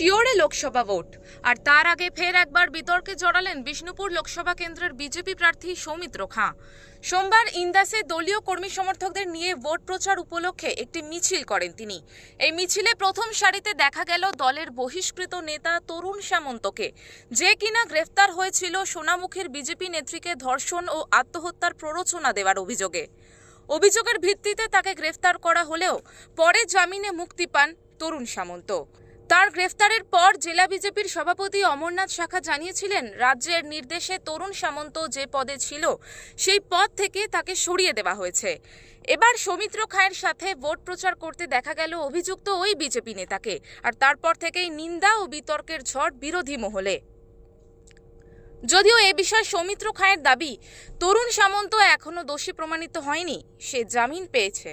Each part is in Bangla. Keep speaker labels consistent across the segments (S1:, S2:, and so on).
S1: শিওরে লোকসভা ভোট। আর তার আগে ফের একবার বিতর্কে জড়ালেন বিষ্ণুপুর লোকসভা কেন্দ্রের বিজেপি প্রার্থী সৌমিত্র খাঁ। সোমবার ইন্দাসে দলীয় কর্মী সমর্থকদের নিয়ে ভোট প্রচার উপলক্ষে একটি মিছিল করেন তিনি। এই মিছিলে প্রথম সারিতে দেখা গেল দলের বহিষ্কৃত নেতা তরুণ সামন্তকে। যে কিনা গ্রেফতার হয়েছিল সোনামুখীর বিজেপি নেত্রীকে ধর্ষণ ও আত্মহত্যার প্ররোচনা দেওয়ার অভিযোগে। অভিযোগের ভিত্তিতে তাকে গ্রেফতার করা হলেও পরে জামিনে মুক্তি পান তরুণ সামন্ত। তার গ্রেফতারের পর জেলা বিজেপির সভাপতি অমরনাথ শাখা জানিয়েছিলেন, রাজ্যের নির্দেশে তরুণ সামন্ত যে পদে ছিল, সেই পদ থেকে তাকে সরিয়ে দেওয়া হয়েছে। এবার সৌমিত্র খায়ের সাথে ভোট প্রচার করতে দেখা গেল অভিযুক্ত ওই বিজেপি নেতাকে, আর তারপর থেকেই নিন্দা ও বিতর্কের ঝড় বিরোধী মহলে। যদিও এ বিষয়ে সৌমিত্র খায়ের দাবি, তরুণ সামন্ত এখনও দোষী প্রমাণিত হয়নি, সে জামিন পেয়েছে।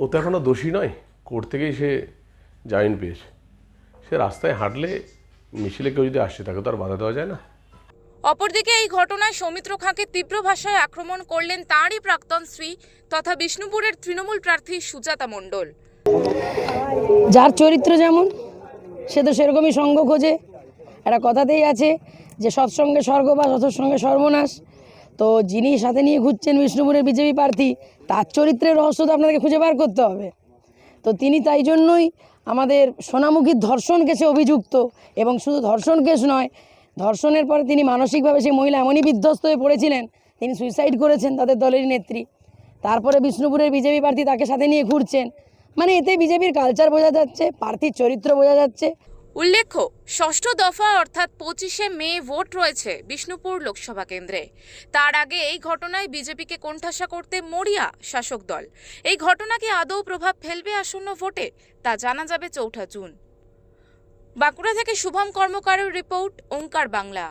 S2: ও তো এখনও দোষী নয়, কোর্ট থেকেই সে জামিন পেয়েছে। সে রাস্তায় হাঁটলে মিছিলে কেউ যদি আসছে তাকে তো আর বাধা দেওয়া যায় না।
S1: অপরদিকে এই ঘটনায় সৌমিত্র খাঁকে তীব্র ভাষায় আক্রমণ করলেন তাঁরই প্রাক্তন স্ত্রী তথা বিষ্ণুপুরের তৃণমূল প্রার্থী সুজাতা মণ্ডল।
S3: যার চরিত্র যেমন সে তো সেরকমই সঙ্গ খোঁজে। একটা কথাতেই আছে যে সৎসঙ্গে স্বর্গবাস অসৎসঙ্গে সর্বনাশ। তো যিনি সাথে নিয়ে ঘুরছেন বিষ্ণুপুরের বিজেপি প্রার্থী তার চরিত্রের রহস্য তো আপনাকে খুঁজে বার করতে হবে। তো তিনি তাই জন্যই আমাদের সোনামুখীর ধর্ষণ কেসে অভিযুক্ত এবং শুধু ধর্ষণ কেস নয়, ধর্ষণের পরে তিনি মানসিকভাবে সেই মহিলা এমনই বিধ্বস্ত হয়ে পড়েছিলেন, তিনি সুইসাইড করেছেন তাদের দলের নেত্রী। তারপরে বিষ্ণুপুরের বিজেপি প্রার্থী তাকে সাথে নিয়ে ঘুরছেন। মানে এতে বিজেপির কালচার বোঝা যাচ্ছে, প্রার্থীর চরিত্র বোঝা যাচ্ছে
S1: উল্লেখ্য, ষষ্ঠ দফা অর্থাৎ পঁচিশে মে ভোট রয়েছে বিষ্ণুপুর লোকসভা কেন্দ্রে। তার আগে এই ঘটনায় বিজেপিকে কোণঠাসা করতে মরিয়া শাসক দল। এই ঘটনাকে আদৌ প্রভাব ফেলবে আসন্ন ভোটে, তা জানা যাবে চৌঠা জুন। বাঁকুড়া থেকে শুভম কর্মকারের রিপোর্ট, ওঙ্কার বাংলা।